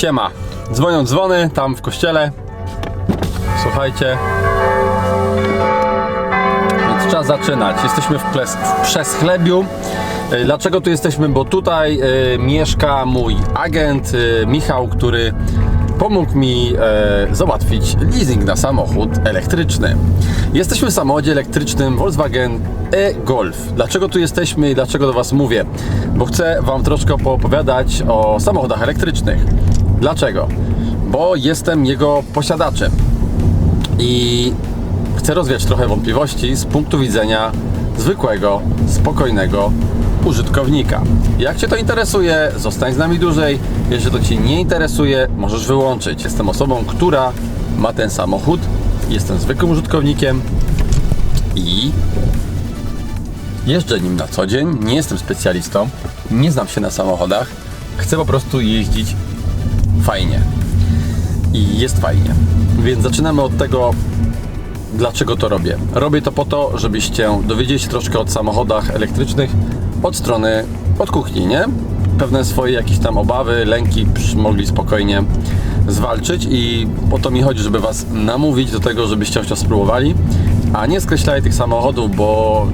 Siema. Dzwonią dzwony tam w kościele. Słuchajcie. Więc czas zaczynać. Jesteśmy w, ples, w Przesklebiu. E, Dlaczego tu jesteśmy? Bo tutaj e, mieszka mój agent e, Michał, który pomógł mi e, załatwić leasing na samochód elektryczny. Jesteśmy w samochodzie elektrycznym Volkswagen e-Golf. Dlaczego tu jesteśmy i dlaczego do Was mówię? Bo chcę Wam troszkę poopowiadać o samochodach elektrycznych. Dlaczego? Bo jestem jego posiadaczem i chcę rozwiać trochę wątpliwości z punktu widzenia zwykłego, spokojnego użytkownika. Jak Cię to interesuje, zostań z nami dłużej. Jeżeli to Cię nie interesuje, możesz wyłączyć. Jestem osobą, która ma ten samochód, jestem zwykłym użytkownikiem i jeżdżę nim na co dzień. Nie jestem specjalistą, nie znam się na samochodach. Chcę po prostu jeździć fajnie. I jest fajnie. Więc zaczynamy od tego, dlaczego to robię. Robię to po to, żebyście dowiedzieli się troszkę o samochodach elektrycznych od strony, od kuchni, nie? Pewne swoje jakieś tam obawy, lęki mogli spokojnie zwalczyć i o to mi chodzi, żeby Was namówić do tego, żebyście chociaż spróbowali, a nie skreślali tych samochodów, bo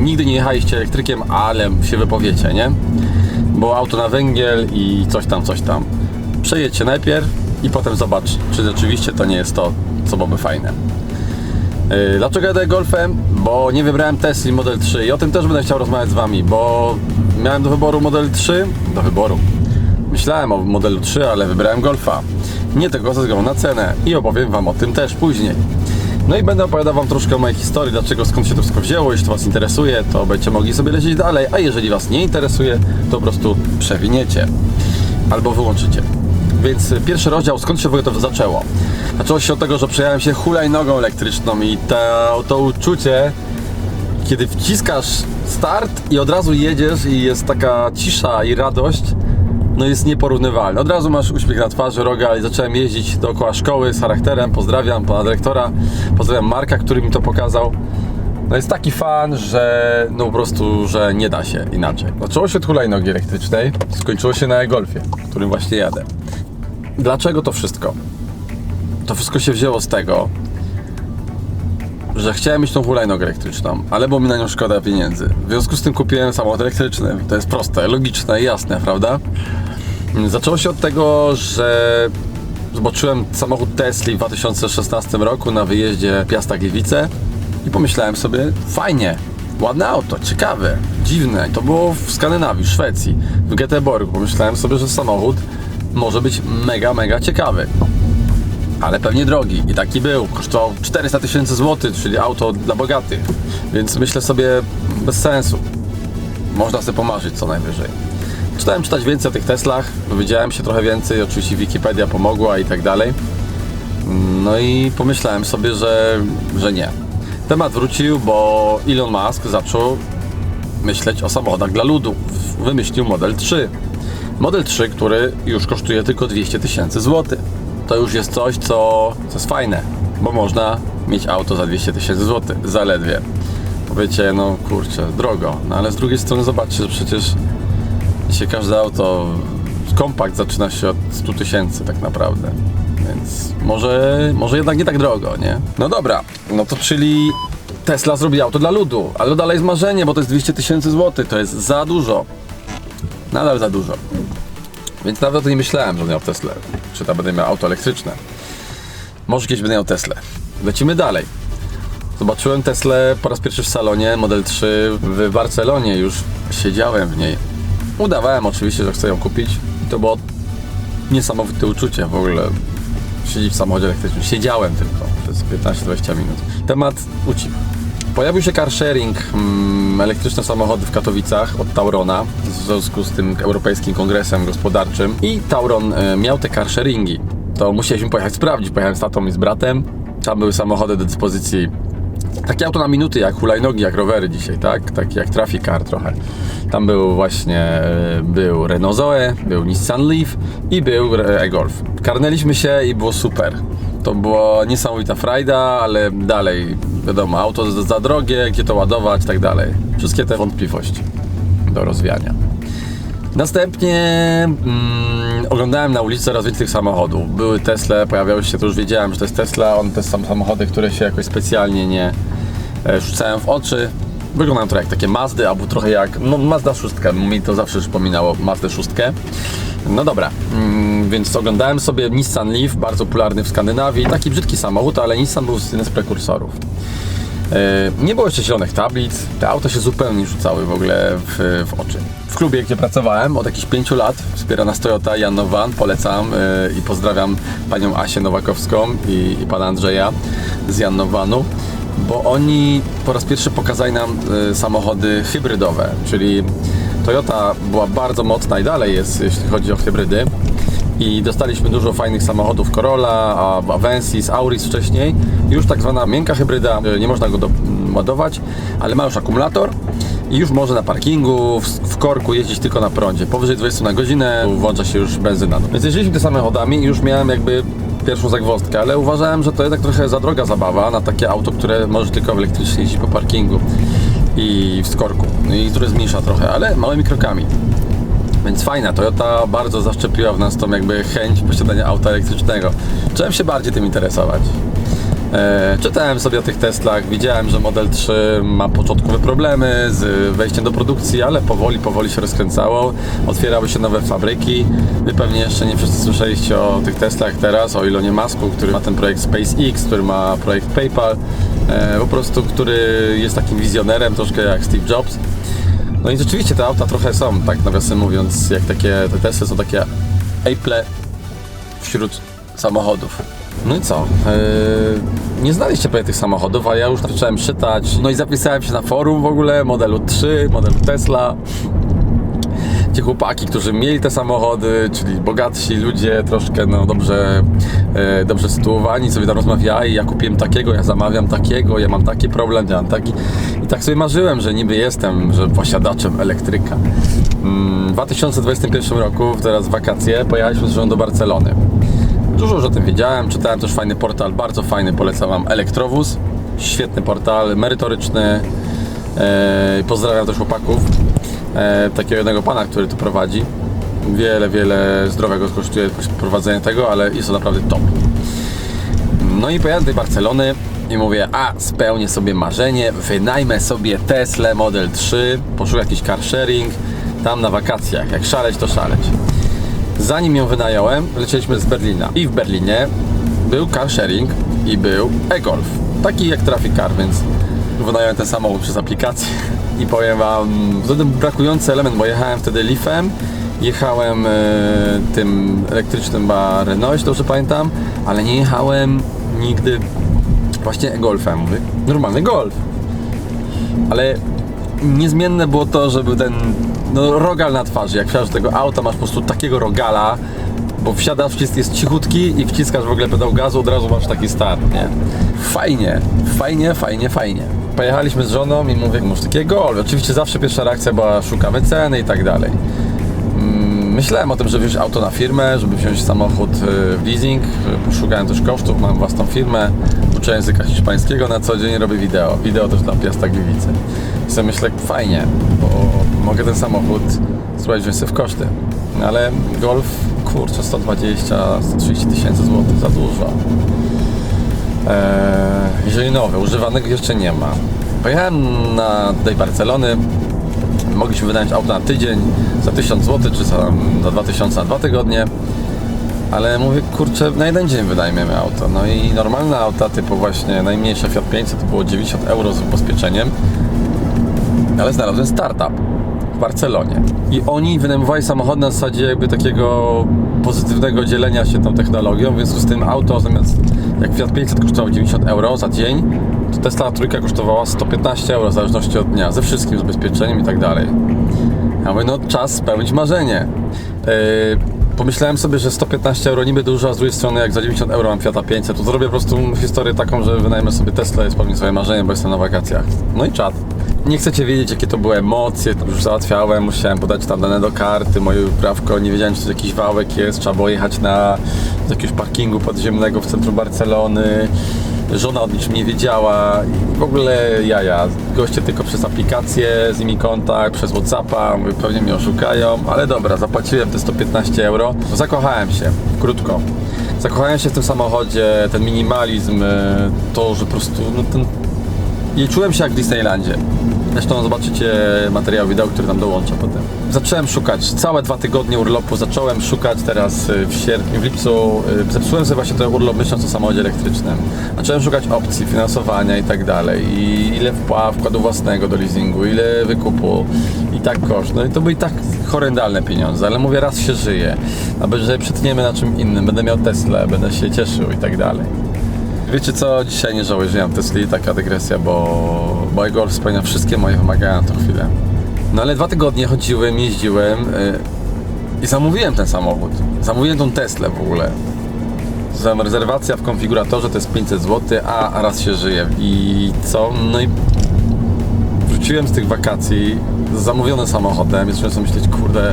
nigdy nie jechaliście elektrykiem, ale się wypowiecie, nie? Bo auto na węgiel i coś tam, coś tam. Przejedźcie najpierw i potem zobacz, czy rzeczywiście to nie jest to, co byłoby fajne. Yy, Dlaczego jadę Golfem? Bo nie wybrałem Tesla Model 3 i o tym też będę chciał rozmawiać z Wami, bo miałem do wyboru Model 3, do wyboru. Myślałem o modelu 3, ale wybrałem Golfa. Nie tylko ze względu na cenę i opowiem Wam o tym też później. No i będę opowiadał Wam troszkę o mojej historii, dlaczego, skąd się to wszystko wzięło. Jeśli to Was interesuje, to będziecie mogli sobie lecieć dalej, a jeżeli Was nie interesuje, to po prostu przewiniecie albo wyłączycie. Więc pierwszy rozdział, skąd się w ogóle to zaczęło? Zaczęło się od tego, że przejechałem się hulajnogą elektryczną i to, to uczucie, kiedy wciskasz start i od razu jedziesz i jest taka cisza i radość, no jest nieporównywalne. Od razu masz uśmiech na twarzy, roga i zacząłem jeździć dookoła szkoły z charakterem. Pozdrawiam pana dyrektora, pozdrawiam Marka, który mi to pokazał. No jest taki fan, że no po prostu, że nie da się inaczej. Zaczęło się od hulajnogi elektrycznej, skończyło się na e-golfie, którym właśnie jadę. Dlaczego to wszystko? To wszystko się wzięło z tego, że chciałem mieć tą hulajnogę elektryczną, ale było mi na nią szkoda pieniędzy. W związku z tym kupiłem samochód elektryczny. To jest proste, logiczne i jasne, prawda? Zaczęło się od tego, że zobaczyłem samochód Tesla w 2016 roku na wyjeździe Piasta-Gliwice i pomyślałem sobie, fajnie, ładne auto, ciekawe, dziwne. To było w Skandynawii, w Szwecji, w Göteborgu. Pomyślałem sobie, że samochód może być mega, mega ciekawy ale pewnie drogi. I taki był. Kosztował 400 tysięcy złotych, czyli auto dla bogatych. Więc myślę sobie, bez sensu. Można sobie pomarzyć co najwyżej. Czytałem czytać więcej o tych Teslach, dowiedziałem się trochę więcej, oczywiście Wikipedia pomogła i tak dalej. No i pomyślałem sobie, że, że nie. Temat wrócił, bo Elon Musk zaczął myśleć o samochodach dla ludu. Wymyślił Model 3. Model 3, który już kosztuje tylko 200 tysięcy złotych. To już jest coś, co, co jest fajne, bo można mieć auto za 200 tysięcy złotych, zaledwie. Powiecie, no kurczę, drogo, no ale z drugiej strony zobaczcie, że przecież dzisiaj każde auto, kompakt zaczyna się od 100 tysięcy tak naprawdę. Więc może, może jednak nie tak drogo, nie? No dobra, no to czyli Tesla zrobi auto dla ludu, ale dalej jest marzenie, bo to jest 200 tysięcy złotych, to jest za dużo. Nadal za dużo. Więc nawet nie myślałem, że będę miał Tesla. Czy tam będę miał auto elektryczne. Może kiedyś będę miał Tesla. Lecimy dalej. Zobaczyłem Teslę po raz pierwszy w salonie Model 3 w Barcelonie. Już siedziałem w niej. Udawałem oczywiście, że chcę ją kupić. To było niesamowite uczucie w ogóle. Siedzieć w samochodzie elektrycznym. Siedziałem tylko przez 15-20 minut. Temat ucichł. Pojawił się car sharing, mm, elektryczne samochody w Katowicach od Taurona w związku z tym Europejskim Kongresem Gospodarczym i Tauron e, miał te car sharingi. To musieliśmy pojechać sprawdzić. Pojechałem z tatą i z bratem. Tam były samochody do dyspozycji. Takie auto na minuty, jak hulajnogi, jak rowery dzisiaj, tak? Takie jak Traficar trochę. Tam był właśnie, e, był Renault Zoe, był Nissan Leaf i był e, e-Golf. Karnęliśmy się i było super. To była niesamowita frajda, ale dalej, wiadomo, auto za, drogie, gdzie to ładować tak dalej. Wszystkie te wątpliwości do rozwiania. Następnie mm, oglądałem na ulicy coraz więcej tych samochodów. Były Tesla, pojawiały się, to już wiedziałem, że to jest Tesla. On to są samochody, które się jakoś specjalnie nie e, rzucają w oczy. Wyglądają trochę jak takie Mazdy, albo trochę jak, no Mazda 6, mi to zawsze przypominało Mazdę 6. No dobra, mm, więc oglądałem sobie Nissan Leaf, bardzo popularny w Skandynawii. Taki brzydki samochód, ale Nissan był jeden z prekursorów. E, Nie było jeszcze zielonych tablic, te auta się zupełnie nie rzucały w ogóle w, w oczy. W klubie, gdzie pracowałem od jakichś 5 lat, wspiera nas Toyota Jan Nowan, polecam e, i pozdrawiam panią Asię Nowakowską i, i pana Andrzeja z Jan Nowanu, bo oni po raz pierwszy pokazali nam e, samochody hybrydowe, czyli Toyota była bardzo mocna i dalej jest, jeśli chodzi o hybrydy. I dostaliśmy dużo fajnych samochodów Corolla, Avensis, Auris wcześniej. Już tak zwana miękka hybryda, y, nie można go doładować, ale ma już akumulator i już może na parkingu, w, korku jeździć tylko na prądzie. Powyżej 20 na godzinę włącza się już benzyna. Więc jeździliśmy tymi samochodami i już miałem jakby pierwszą zagwozdkę, ale uważałem, że to jednak trochę za droga zabawa na takie auto, które może tylko w jeździć po parkingu i w skorku, No i które zmniejsza trochę, ale małymi krokami. Więc fajna, Toyota bardzo zaszczepiła w nas tą jakby chęć posiadania auta elektrycznego. Zacząłem się bardziej tym interesować. E, czytałem sobie o tych Teslach, widziałem, że Model 3 ma początkowe problemy z wejściem do produkcji, ale powoli, powoli się rozkręcało. Otwierały się nowe fabryki. Wy pewnie jeszcze nie wszyscy słyszeliście o tych Teslach teraz, o Elonie Musku, który ma ten projekt SpaceX, który ma projekt PayPal, e, po prostu, który jest takim wizjonerem, troszkę jak Steve Jobs. No i rzeczywiście te auta trochę są, tak nawiasem mówiąc, jak takie, te Tesla są takie Apple wśród samochodów. No i co? Yy, nie znaliście pewnie tych samochodów, a ja już zacząłem czytać. No i zapisałem się na forum w ogóle modelu 3, modelu Tesla. Ci chłopaki, którzy mieli te samochody, czyli bogatsi ludzie, troszkę no, dobrze, e, dobrze sytuowani, sobie tam rozmawiali, ja kupiłem takiego, ja zamawiam takiego, ja mam taki problem, ja mam taki. I tak sobie marzyłem, że niby jestem, że posiadaczem elektryka. Mm, W 2021 roku, teraz wakacje, pojechaliśmy z żoną do Barcelony. Dużo już o tym wiedziałem, czytałem też fajny portal, bardzo fajny, polecam Wam Elektrowóz. Świetny portal, merytoryczny. E, pozdrawiam też chłopaków, e, takiego jednego pana, który to prowadzi. Wiele, wiele zdrowego kosztuje prowadzenie tego, ale jest to naprawdę top. No i pojechałem do Barcelony i mówię, a spełnię sobie marzenie, wynajmę sobie Tesla Model 3, poszukam jakiś car sharing, tam na wakacjach, jak szaleć to szaleć. Zanim ją wynająłem, lecieliśmy z Berlina. I w Berlinie był car sharing i był e-golf. Taki jak Traffic Car, więc wynająłem ten samochód przez aplikację. I powiem wam, ten brakujący element, bo jechałem wtedy Leafem, jechałem e, tym elektrycznym ba Renault, dobrze pamiętam, ale nie jechałem nigdy właśnie e-golfem. Mówię, normalny golf. Ale niezmienne było to, żeby ten no, rogal na twarzy. Jak wsiadasz do tego auta, masz po prostu takiego rogala, bo wsiadasz, wcisk jest cichutki i wciskasz w ogóle pedał gazu, od razu masz taki start, nie? Fajnie, fajnie, fajnie, fajnie. Pojechaliśmy z żoną i mówię, może takiego golf. Oczywiście zawsze pierwsza reakcja była, szukamy ceny i tak dalej. Mm, Myślałem o tym, żeby wziąć auto na firmę, żeby wziąć samochód y, w leasing. y, Szukałem też kosztów, mam własną firmę. Uczę języka hiszpańskiego na co dzień, robię wideo. Wideo też dla Piasta Gliwice. I sobie myślę, fajnie, bo mogę ten samochód spróbować wziąć sobie w koszty. Ale Golf, kurczę, 120-130 tysięcy złotych za dużo. Eee, jeżeli nowy, używanego jeszcze nie ma. Pojechałem na tej Barcelony, mogliśmy wynająć auto na tydzień za 1000 zł, czy za, za 2000 na dwa tygodnie. Ale mówię, kurczę, na jeden dzień wynajmiemy auto. No i normalne auta, typu właśnie najmniejsze Fiat 500 to było 90 euro z ubezpieczeniem. Ale znalazłem startup w Barcelonie. I oni wynajmowali samochody na zasadzie jakby takiego pozytywnego dzielenia się tą technologią, w związku z tym auto zamiast jak Fiat 500 kosztowało 90 euro za dzień, to Tesla trójka kosztowała 115 euro w zależności od dnia, ze wszystkim, z ubezpieczeniem i tak dalej. Ja mówię, no czas spełnić marzenie. Yy, pomyślałem sobie, że 115 euro niby dużo, a z drugiej strony jak za 90 euro mam Fiata 500, to zrobię po prostu historię taką, że wynajmę sobie Tesla i spełnię swoje marzenie, bo jestem na wakacjach. No i czad. Nie chcecie wiedzieć, jakie to były emocje, już załatwiałem, musiałem podać tam dane do karty, moje uprawko, nie wiedziałem, czy to jakiś wałek jest, trzeba było jechać na z jakiegoś parkingu podziemnego w centrum Barcelony. żona o niczym nie wiedziała w ogóle jaja. Goście tylko przez aplikację, z nimi kontakt, przez Whatsappa, mówię, pewnie mnie oszukają, ale dobra, zapłaciłem te 115 euro. Zakochałem się, krótko. Zakochałem się w tym samochodzie, ten minimalizm, e, to, że po prostu no, ten i czułem się jak w Disneylandzie. Zresztą zobaczycie materiał wideo, który tam dołączę potem. Zacząłem szukać, całe dwa tygodnie urlopu zacząłem szukać teraz y, w sierpniu, w lipcu. y, Zepsułem sobie właśnie ten urlop myśląc o samochodzie elektrycznym. Zacząłem szukać opcji, finansowania i tak dalej. I ile wkładu własnego do leasingu, ile wykupu i tak koszt. No i to były i tak horrendalne pieniądze, ale mówię raz się żyje. A że przetniemy na czym innym, będę miał Tesla, będę się cieszył i tak dalej. Wiecie co, dzisiaj nie żałuję, że nie mam Tesli, taka dygresja, bo, bo Golf spełnia wszystkie moje wymagania na tą chwilę. No ale dwa tygodnie chodziłem, jeździłem yy, i zamówiłem ten samochód. Zamówiłem tą Teslę w ogóle. Za rezerwacja w konfiguratorze to jest 500 zł, a raz się żyje. I co? No i wróciłem z tych wakacji z zamówionym samochodem i sobie myśleć, kurde,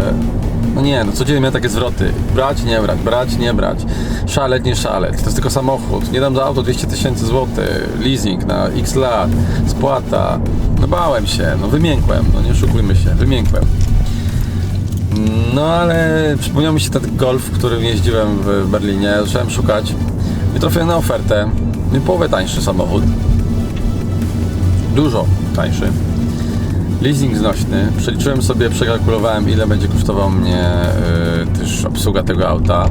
no nie, no codziennie miałem takie zwroty. Brać, nie brać, brać, nie brać. Szaleć, nie szaleć. To jest tylko samochód. Nie dam za auto 200 tysięcy złotych. Leasing na x lat. Spłata. No bałem się, no wymiękłem. No nie oszukujmy się, wymiękłem. No ale przypomniał mi się ten Golf, którym jeździłem w Berlinie. Zacząłem szukać i trafiłem na ofertę. No i połowę tańszy samochód. Dużo tańszy. Leasing znośny. Przeliczyłem sobie, przekalkulowałem ile będzie kosztował mnie y, też obsługa tego auta.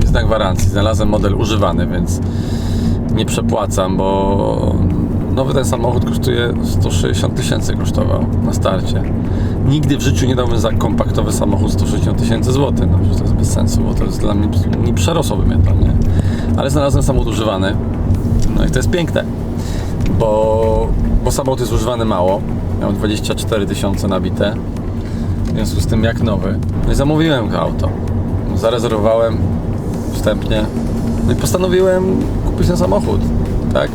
Jest na gwarancji. Znalazłem model używany, więc nie przepłacam, bo nowy ten samochód kosztuje 160 tysięcy kosztował na starcie. Nigdy w życiu nie dałbym za kompaktowy samochód 160 tysięcy złotych. No, to jest bez sensu, bo to jest dla mnie, nie przerosłoby mnie to, nie? Ale znalazłem samochód używany. No i to jest piękne bo, bo samochód jest używany mało. Miał 24 tysiące nabite. W związku z tym jak nowy. No i zamówiłem to auto. Zarezerwowałem wstępnie. No i postanowiłem kupić ten samochód. Tak?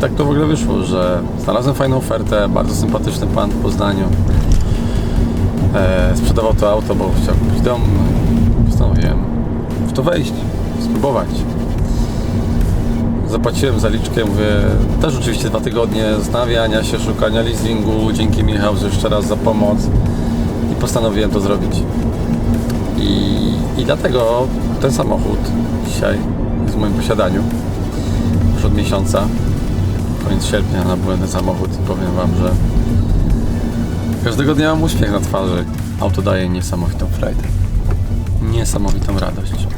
Tak to w ogóle wyszło, że znalazłem fajną ofertę, bardzo sympatyczny pan w Poznaniu. E, sprzedawał to auto, bo chciał kupić dom. No Postanowiłem w to wejść, spróbować. Zapłaciłem zaliczkę, mówię, też oczywiście dwa tygodnie zastanawiania się, szukania leasingu. Dzięki Michał jeszcze raz za pomoc i postanowiłem to zrobić. I, i dlatego ten samochód dzisiaj jest w moim posiadaniu już od miesiąca. Koniec sierpnia nabyłem ten samochód i powiem Wam, że każdego dnia mam uśmiech na twarzy. Auto daje niesamowitą frajdę. Niesamowitą radość.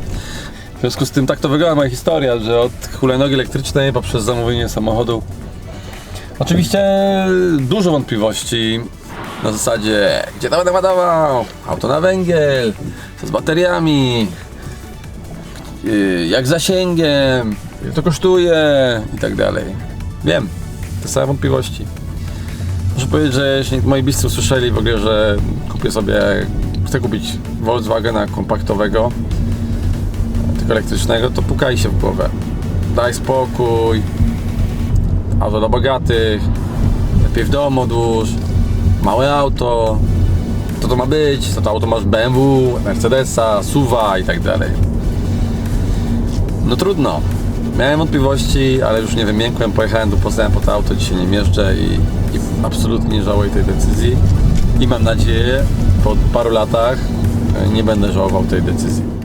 W związku z tym tak to wygląda moja historia, że od hulajnogi elektrycznej poprzez zamówienie samochodu Oczywiście dużo wątpliwości na zasadzie, gdzie to będę ładował, auto na węgiel, co z bateriami, yy, jak zasięgiem, ile to kosztuje? I tak dalej. Wiem, te same wątpliwości. Muszę powiedzieć, że jeśli moi bliscy usłyszeli w ogóle, że kupię sobie, chcę kupić Volkswagena kompaktowego, elektrycznego, to pukaj się w głowę. Daj spokój. Auto dla bogatych. Lepiej w domu. Małe auto. Co to ma być? Co to auto masz BMW, Mercedesa, Suwa i tak dalej. No trudno. Miałem wątpliwości, ale już nie wymiękłem. Pojechałem do Poznania po to auto, dzisiaj nie jeżdżę i, i absolutnie nie żałuję tej decyzji. I mam nadzieję, po paru latach e, nie będę żałował tej decyzji.